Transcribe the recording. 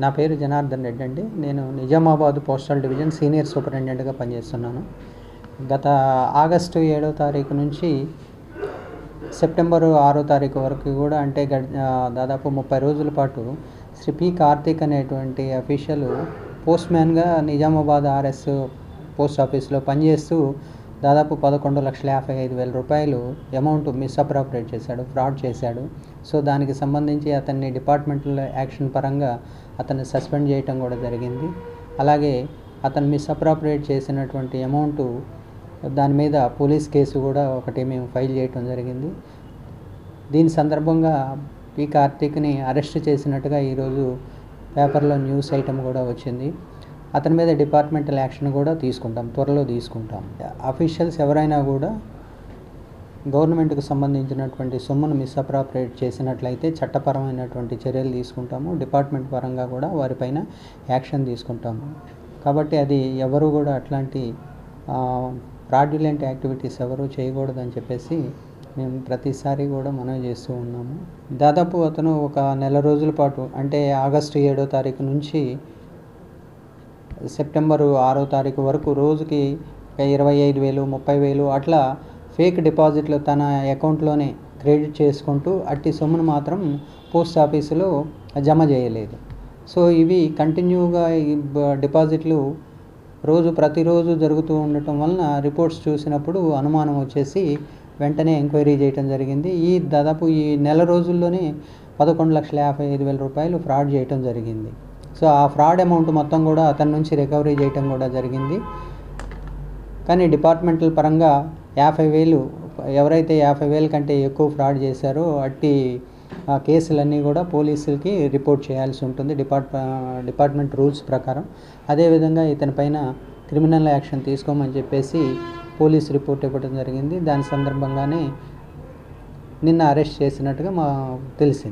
నా పేరు జనార్దన్ రెడ్డి అండి. నేను నిజామాబాద్ పోస్టల్ డివిజన్ సీనియర్ సూపరింటెండెంట్గా పనిచేస్తున్నాను. గత ఆగస్టు ఏడో తారీఖు నుంచి సెప్టెంబర్ ఆరో తారీఖు వరకు కూడా అంటే గడ్- దాదాపు ముప్పై రోజుల పాటు శ్రీ పి కార్తీక్ అనేటువంటి అఫీషియల్ పోస్ట్ మ్యాన్గా నిజామాబాద్ ఆర్ఎస్ పోస్ట్ ఆఫీస్లో పనిచేస్తూ దాదాపు పదకొండు లక్షల యాభై ఐదు వేల రూపాయలు అమౌంట్ మిస్అప్రాపరేట్ చేశాడు ఫ్రాడ్ చేశాడు. సో దానికి సంబంధించి అతన్ని డిపార్ట్మెంటల్ యాక్షన్ పరంగా అతన్ని సస్పెండ్ చేయటం కూడా జరిగింది. అలాగే అతను మిస్అప్రాపరేట్ చేసినటువంటి అమౌంట్ దాని మీద పోలీస్ కేసు కూడా ఒకటి మేము ఫైల్ చేయటం జరిగింది. దీని సందర్భంగా పి కార్తీక్ని అరెస్ట్ చేసినట్టుగా ఈరోజు పేపర్లో న్యూస్ ఐటమ్ కూడా వచ్చింది. అతని మీద డిపార్ట్మెంటల్ యాక్షన్ కూడా తీసుకుంటాం త్వరలో తీసుకుంటాం. అఫీషియల్స్ ఎవరైనా కూడా గవర్నమెంట్కి సంబంధించినటువంటి సొమ్మును మిస్అప్రాపరేట్ చేసినట్లయితే చట్టపరమైనటువంటి చర్యలు తీసుకుంటాము. డిపార్ట్మెంట్ పరంగా కూడా వారిపైన యాక్షన్ తీసుకుంటాము. కాబట్టి అది ఎవరు కూడా అట్లాంటి ఫ్రాడ్యులెంట్ యాక్టివిటీస్ ఎవరు చేయకూడదని చెప్పేసి మేము ప్రతిసారి కూడా మనవి చేస్తూ ఉన్నాము. దాదాపు అతను ఒక నెల రోజుల పాటు అంటే ఆగస్టు ఏడో తారీఖు నుంచి సెప్టెంబరు ఆరో తారీఖు వరకు రోజుకి ఇరవై ఐదు వేలు ముప్పై వేలు అట్లా ఫేక్ డిపాజిట్లు తన అకౌంట్లోనే క్రెడిట్ చేసుకుంటూ అట్టి సొమ్మును మాత్రం పోస్ట్ ఆఫీసులో జమ చేయలేదు. సో ఇవి కంటిన్యూగా డిపాజిట్లు రోజు ప్రతిరోజు జరుగుతూ ఉండటం వలన రిపోర్ట్స్ చూసినప్పుడు అనుమానం వచ్చేసి వెంటనే ఎంక్వైరీ చేయటం జరిగింది. ఈ దాదాపు ఈ నెల రోజుల్లోనే పదకొండు లక్షల యాభై ఐదు వేల రూపాయలు ఫ్రాడ్ చేయటం జరిగింది. సో ఆ ఫ్రాడ్ అమౌంట్ మొత్తం కూడా అతని నుంచి రికవరీ చేయటం కూడా జరిగింది. కానీ డిపార్ట్మెంటల్ పరంగా యాభై వేలు ఎవరైతే యాభై వేల కంటే ఎక్కువ ఫ్రాడ్ చేశారో అట్టి ఆ కేసులన్నీ కూడా పోలీసులకి రిపోర్ట్ చేయాల్సి ఉంటుంది డిపార్ట్ డిపార్ట్మెంట్ రూల్స్ ప్రకారం. అదేవిధంగా ఇతని పైన క్రిమినల్ యాక్షన్ తీసుకోమని చెప్పేసి పోలీస్ రిపోర్ట్ ఇవ్వడం జరిగింది. దాని సందర్భంగానే నిన్న అరెస్ట్ చేసినట్టుగా మా తెలిసింది.